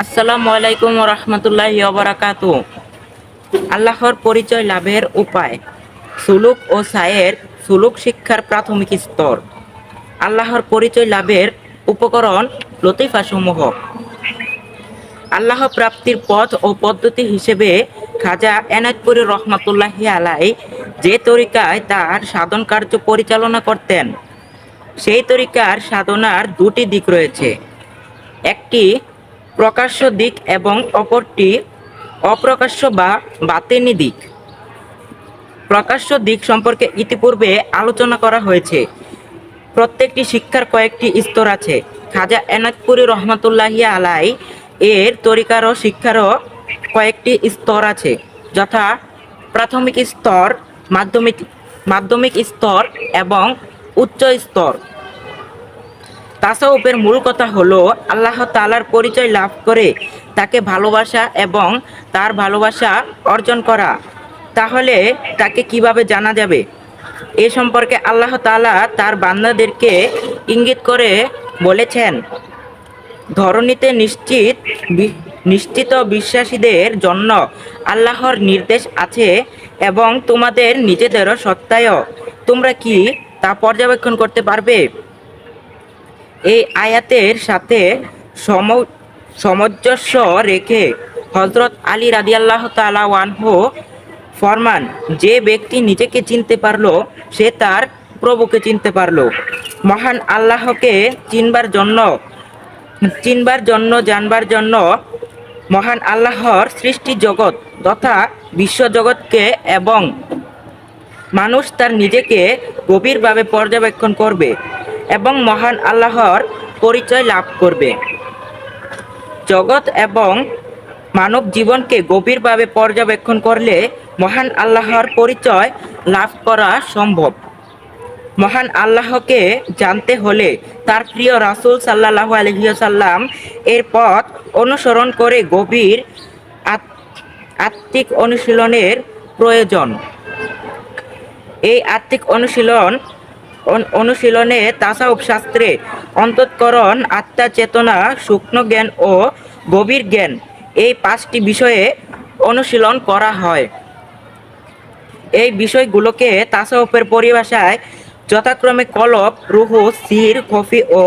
আসসালামু আলাইকুম রহমতুল্লাহ বারাকাতু আল্লাহর পরিচয় লাভের উপায়। সুলুক ও সায়ের সুলুক শিক্ষার প্রাথমিক স্তর। আল্লাহর পরিচয় লাভের উপকরণ লতিফাসমূহ। আল্লাহ প্রাপ্তির পথ ও পদ্ধতি হিসেবে খাজা এনায়তপুরী রহমতুল্লাহ আলাই যে তরিকায় তার সাধন কার্য পরিচালনা করতেন, সেই তরিকার সাধনার দুটি দিক রয়েছে। একটি প্রকাশ্য দিক এবং অপরটি অপ্রকাশ্য বা বাতেনি দিক। প্রকাশ্য দিক সম্পর্কে ইতিপূর্বে আলোচনা করা হয়েছে। প্রত্যেকটি শিক্ষার কয়েকটি স্তর আছে। খাজা এনায়তপুরী রহমতুল্লাহি আলাই এর তরিকার ও শিক্ষারও কয়েকটি স্তর আছে, যথা প্রাথমিক স্তর, মাধ্যমিক মাধ্যমিক স্তর এবং উচ্চ স্তর। তাসাউফের মূল কথা হলো, আল্লাহ তালার পরিচয় লাভ করে তাকে ভালোবাসা এবং তার ভালোবাসা অর্জন করা। তাহলে তাকে কীভাবে জানা যাবে? এ সম্পর্কে আল্লাহ তালা তার বান্দাদেরকে ইঙ্গিত করে বলেছেন, ধরণীতে নিশ্চিত নিশ্চিত বিশ্বাসীদের জন্য আল্লাহর নির্দেশ আছে এবং তোমাদের নিজেদেরও সত্তায়ও। তোমরা কি তা পর্যবেক্ষণ করতে পারবে? এই আয়াতের সাথে সম সামঞ্জস্য রেখে হজরত আলী রাদিয়াল্লাহ তালা ওয়ানহু ফরমান, যে ব্যক্তি নিজেকে চিনতে পারল, সে তার প্রভুকে চিনতে পারল। মহান আল্লাহকে চিনবার জন্য চিনবার জন্য, জানবার জন্য মহান আল্লাহর সৃষ্টি জগৎ তথা বিশ্বজগৎকে এবং মানুষ তার নিজেকে গভীরভাবে পর্যবেক্ষণ করবে। এবং মহান আল্লাহর পরিচয় লাভ করবে। জগৎ এবং মানব জীবনকে গভীরভাবে পর্যবেক্ষণ করলে মহান আল্লাহর পরিচয় লাভ করা সম্ভব। মহান আল্লাহকে জানতে হলে তার প্রিয় রাসূল সাল্লাহ আলহিসাল্লাম এর পথ অনুসরণ করে গভীর আত- আত্মিক অনুশীলনের প্রয়োজন। এই আত্মিক অনুশীলন অন- অনুশীলনে তাসাউফ শাস্ত্রে অন্তঃকরণ আত্মা চেতনা, সূক্ষ্ম জ্ঞান ও গভীর জ্ঞান এই পাঁচটি বিষয়ে অনুশীলন করা হয়। এই বিষয়গুলোকে তাসাউফের পরিভাষায় যথাক্রমে কলপ রুহু, সির কফি ও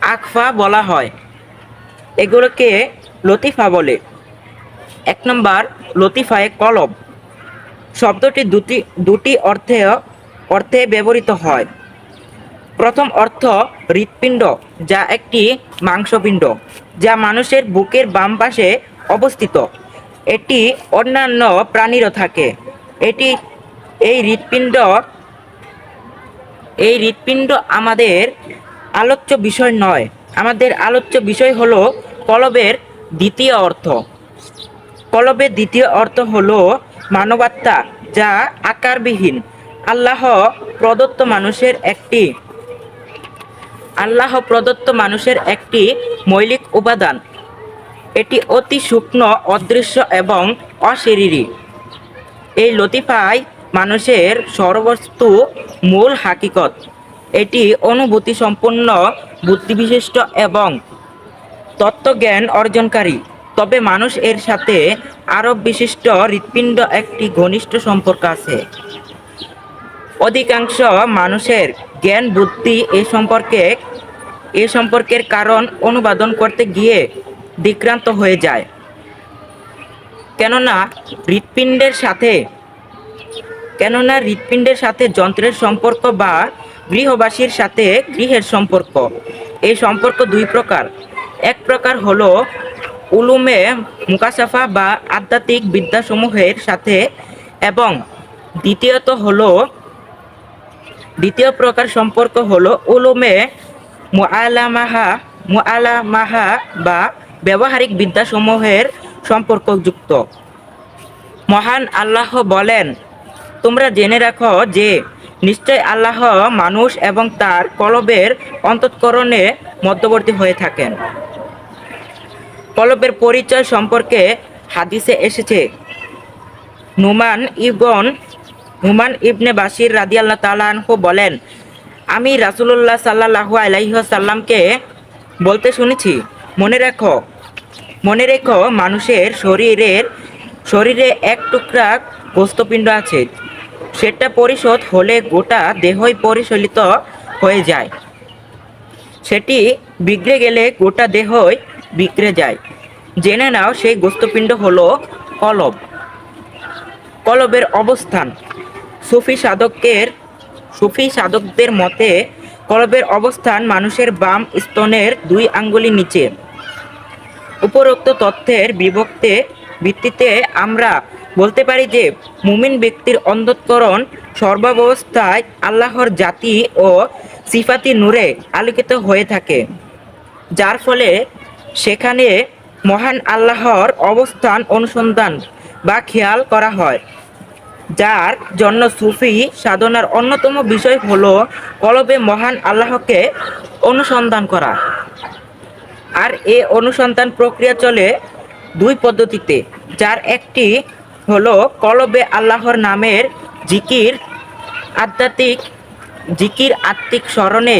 আকফা বলা হয়। এগুলোকে লতিফা বলে। এক নম্বর, লতিফায় কলব। শব্দটি দুটি দুটি অর্থে অর্থে ব্যবহৃত হয়। প্রথম অর্থ হৃৎপিণ্ড, যা একটি মাংসপিণ্ড, যা মানুষের বুকের বাম পাশে অবস্থিত। এটি অন্যান্য প্রাণীরও থাকে। এটি, এই হৃৎপিণ্ড এই হৃৎপিণ্ড আমাদের আলোচ্য বিষয় নয়। আমাদের আলোচ্য বিষয় হলো কলবের দ্বিতীয় অর্থ। কলবের দ্বিতীয় অর্থ হলো মানবাত্মা, যা আকারবিহীন। আল্লাহ প্রদত্ত মানুষের একটি আল্লাহ প্রদত্ত মানুষের একটি মৌলিক উপাদান। এটি অতি সূক্ষ্ম, অদৃশ্য এবং অশরীরী। এই লতিফায় মানুষের সর্বস্তু মূল হাকিকত। এটি অনুভূতি সম্পন্ন বুদ্ধিবিশিষ্ট এবং তত্ত্বজ্ঞান অর্জনকারী। তবে মানুষ এর সাথে আরব বিশিষ্ট হৃৎপিণ্ড একটি ঘনিষ্ঠ সম্পর্ক আছে। অধিকাংশ মানুষের জ্ঞান, বুদ্ধি এ সম্পর্কে, এ সম্পর্কের কারণ অনুবাদন করতে গিয়ে বিক্রান্ত হয়ে যায়। কেননা হৃৎপিণ্ডের সাথে, কেননা হৃৎপিণ্ডের সাথে যন্ত্রের সম্পর্ক বা গৃহবাসীর সাথে গৃহের সম্পর্ক। এই সম্পর্ক দুই প্রকার। এক প্রকার হলো উলুমে মুকাসাফা বা আধ্যাত্মিক বিদ্যাসমূহের সাথে এবং দ্বিতীয়ত হলো দ্বিতীয় প্রকার সম্পর্ক হলো উলুমে মুআলামাহা মুআলামাহা বা ব্যবহারিক বিদ্যাসমূহের সম্পর্কযুক্ত। মহান আল্লাহ বলেন, তোমরা জেনে রাখো যে নিশ্চয় আল্লাহ মানুষ এবং তার কলবের অন্তঃকরণে মধ্যবর্তী হয়ে থাকেন। কলবের পরিচয় সম্পর্কে হাদিসে এসেছে, নুমান ইবন নুমান ইবনে বাসির রাদিয়াল্লাহ তালানহু বলেন, আমি রাসূলুল্লাহ সাল্লাল্লাহু আলাইহি সাল্লামকে বলতে শুনেছি, মনে রাখো, মনে রেখো মানুষের শরীরের, শরীরে এক টুকরা গোস্তপিণ্ড আছে, সেটা পরিশোধ হলে গোটা দেহই পরিচালিত হয়ে যায়। সেটি বিগড়ে গেলে গোটা দেহই বিগড়ে যায়। জেনে নাও সেই গোস্তপিণ্ড হলো কলব। কলবের অবস্থান। সুফি সাধকের, সুফি সাধকদের মতে, কলবের অবস্থান মানুষের বাম স্তনের দুই আঙ্গুলি নিচে। উপরোক্ত তথ্যের বিভক্তে ভিত্তিতে আমরা বলতে পারি যে, মুমিন ব্যক্তির অন্ধকরণ সর্বাবস্থায় আল্লাহর জাতি ও সিফাতি নূরে আলোকিত হয়ে থাকে, যার ফলে সেখানে মহান আল্লাহর অবস্থান অনুসন্ধান বা খেয়াল করা হয়। যার জন্য সুফি সাধনার অন্যতম বিষয় হলো কলবে মহান আল্লাহকে অনুসন্ধান করা। আর এ অনুসন্ধান প্রক্রিয়া চলে দুই পদ্ধতিতে, যার একটি হলো কলবে আল্লাহর নামের জিকির আধ্যাত্মিক, জিকির আত্মিক স্মরণে,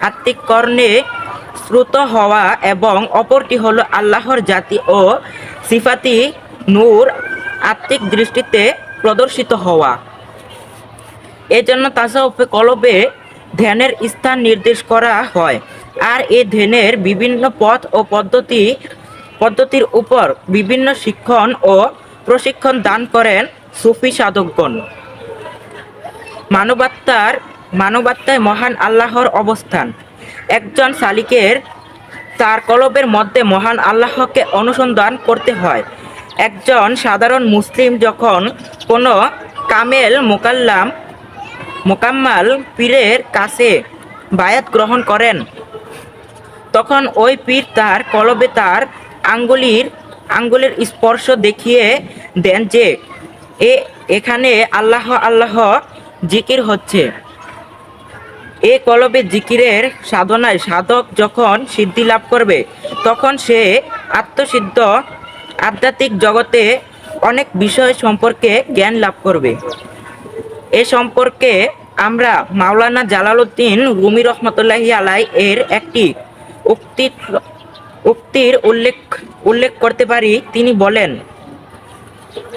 আত্মিক কর্ণে শ্রুত হওয়া এবং অপরটি হলো আল্লাহর জাতি ও সিফাতি নূর আত্মিক দৃষ্টিতে প্রদর্শিত হওয়া। এজন্য তাসাউফে কলবে ধ্যানের স্থান নির্দেশ করা হয়। আর এই ধ্যানের বিভিন্ন পথ ও পদ্ধতি, পদ্ধতির উপর বিভিন্ন শিক্ষণ ও প্রশিক্ষণ দান করেন সুফি সাধকগণ। মানবাত্মার, মানবাত্মায় মহান আল্লাহর অবস্থান। একজন সালিকের তার কলবের মধ্যে মহান আল্লাহকে অনুসন্ধান করতে হয়। একজন সাধারণ মুসলিম যখন কোনো কামেল মোকাল্লাম, মোকাম্মাল পীরের কাছে বায়াত গ্রহণ করেন, তখন ওই পীর তার কলবে তার আঙ্গুলির, আঙ্গুলের স্পর্শ দেখিয়ে দেন যে এ, এখানে আল্লাহ আল্লাহ জিকির হচ্ছে। এ কলবে জিকিরের সাধনায় সাধক যখন সিদ্ধি লাভ করবে, তখন সে আত্মসিদ্ধ আধ্যাত্মিক জগতে অনেক বিষয় সম্পর্কে জ্ঞান লাভ করবে। এ সম্পর্কে আমরা মাওলানা জালালউদ্দিন রুমি রহমতুল্লাহি আলাই এর একটি উক্তি উক্তির উল্লেখ উল্লেখ করতে পারি। তিনি বলেন,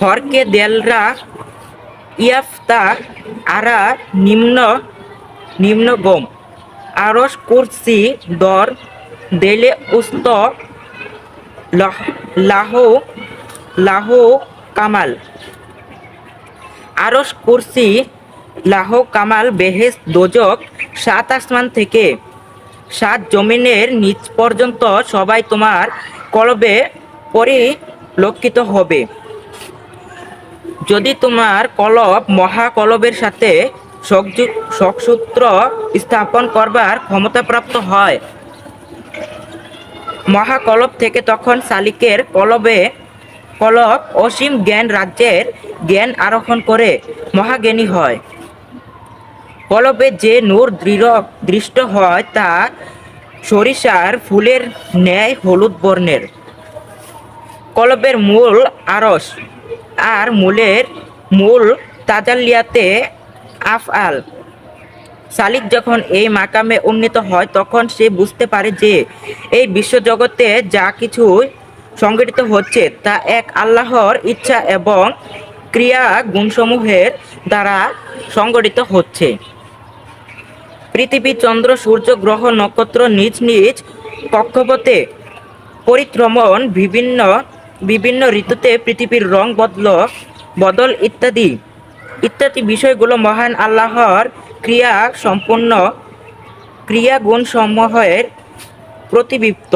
হরকে দেলরা ইয়াফতা আরা নিম্ন নিম্ন গম আরস কুরসি দর দেলে উস্ত লহ- লাহো লাহো কামাল। আরস কুরসি, লাহো কামাল বেহেস দোজক, সাত আসমান থেকে। সাত জমিনের নিচ পর্যন্ত সবাই তোমার কলবে পরিলক্ষিত হবে। যদি তোমার কলব মহাকলবের সাথে সংসূত্র স্থাপন করবার ক্ষমতাপ্রাপ্ত হয় মহাকলব থেকে তখন শালিকের কলবে কলব অসীম জ্ঞান রাজ্যের জ্ঞান আরোহণ করে মহাজ্ঞানী হয়। কলবে যে নূর দৃঢ়, দৃষ্ট হয় তা সরিষার ফুলের ন্যায় হলুদ বর্ণের। কলবের মূল আরস আর মূলের মূল তাজাল্লিয়াতে আফআল। সালিক যখন এই মাকামে উন্নীত হয়, তখন সে বুঝতে পারে যে এই বিশ্বজগতে যা কিছু সংগঠিত হচ্ছে তা এক আল্লাহর ইচ্ছা এবং ক্রিয়া গুণসমূহের দ্বারা সংগঠিত হচ্ছে। পৃথিবী চন্দ্র, সূর্য, গ্রহ, নক্ষত্র নিজ নিজ কক্ষপথে পরিক্রমণ, বিভিন্ন বিভিন্ন ঋতুতে পৃথিবীর রং বদল বদল ইত্যাদি ইত্যাদি বিষয়গুলো মহান আল্লাহর ক্রিয়া সম্পূর্ণ ক্রিয়াগুণ সমূহের প্রতিবিপ্ত।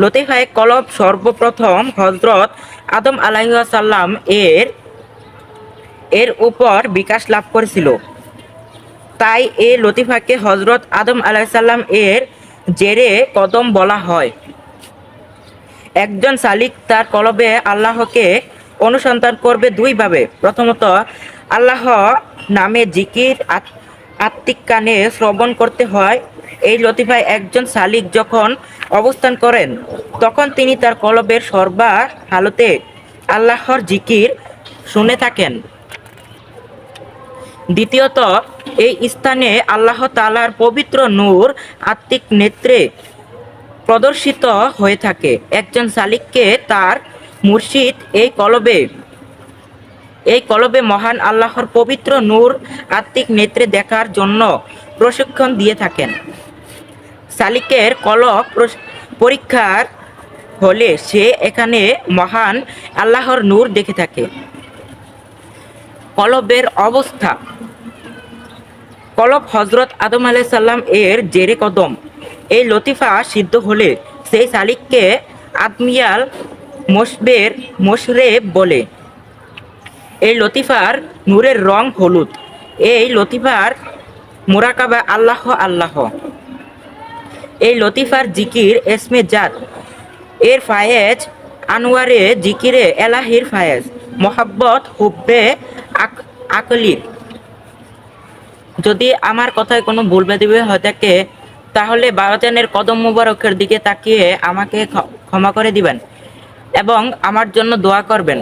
লতিফায় কলব সর্বপ্রথম হজরত আদম আলাইসাল্লাম এর এর উপর বিকাশ লাভ করেছিল। তাই এ লতিফাকে হজরত আদম আলাইসাল্লাম এর জেরে কদম বলা হয়। একজন সালিক তার কলবে আল্লাহকে অনুসন্ধান করবে দুইভাবে। প্রথমত আল্লাহ নামে জিকির আত্মিক কানে শ্রবণ করতে হয়। এই লতিফায় একজন সালিক যখন অবস্থান করেন, তখন তিনি তার কলবের সর্বা হালতে আল্লাহর জিকির শুনে থাকেন। দ্বিতীয়ত, এই স্থানে আল্লাহ তালার পবিত্র নূর, আত্মিক নেত্রে প্রদর্শিত হয়ে থাকে। একজন সালিককে তার মুর্শিদ এই কলবে এই কলবে মহান আল্লাহর পবিত্র নূর আত্মিক নেত্রে দেখার জন্য প্রশিক্ষণ দিয়ে থাকেন। সালিকের কলব পরীক্ষার হলে সে এখানে মহান আল্লাহর নূর দেখে থাকে। কলবের অবস্থা। কলব হজরত আদম আলাই সাল্লাম এর জেরে কদম। এই লতিফা সিদ্ধ হলে সেই সালিককে আদমিয়াল মোশবের মোশরেব বলে। এই লতিফার নূরের রং হলুদ। এই লতিফার মোরাকাবা আল্লাহ আল্লাহ। এই লতিফার জিকির এসমে জাত। এর ফায়েজ আনোয়ারে জিকিরে এলাহির ফায়েজ। মোহাব্বত, হুব্বে, আক- আকলির। যদি আমার কথায় কোনো ভুল বেদিবে হয়ে থাকে, তাহলে বাবাজানের কদম মুবারকের দিকে তাকিয়ে আমাকে ক্ষ- ক্ষমা করে দিবেন এবং আমার জন্য দোয়া করবেন।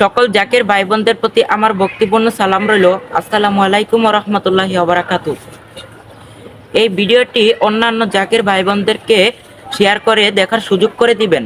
সকল জাকের ভাই বোনদের প্রতি আমার ভক্তিপূর্ণ সালাম রইল। আসসালামু আলাইকুম রহমতুল্লাহি ওবরাকাতু এই ভিডিওটি অন্যান্য জাকের ভাই বোনদেরকে শেয়ার করে দেখার সুযোগ করে দিবেন।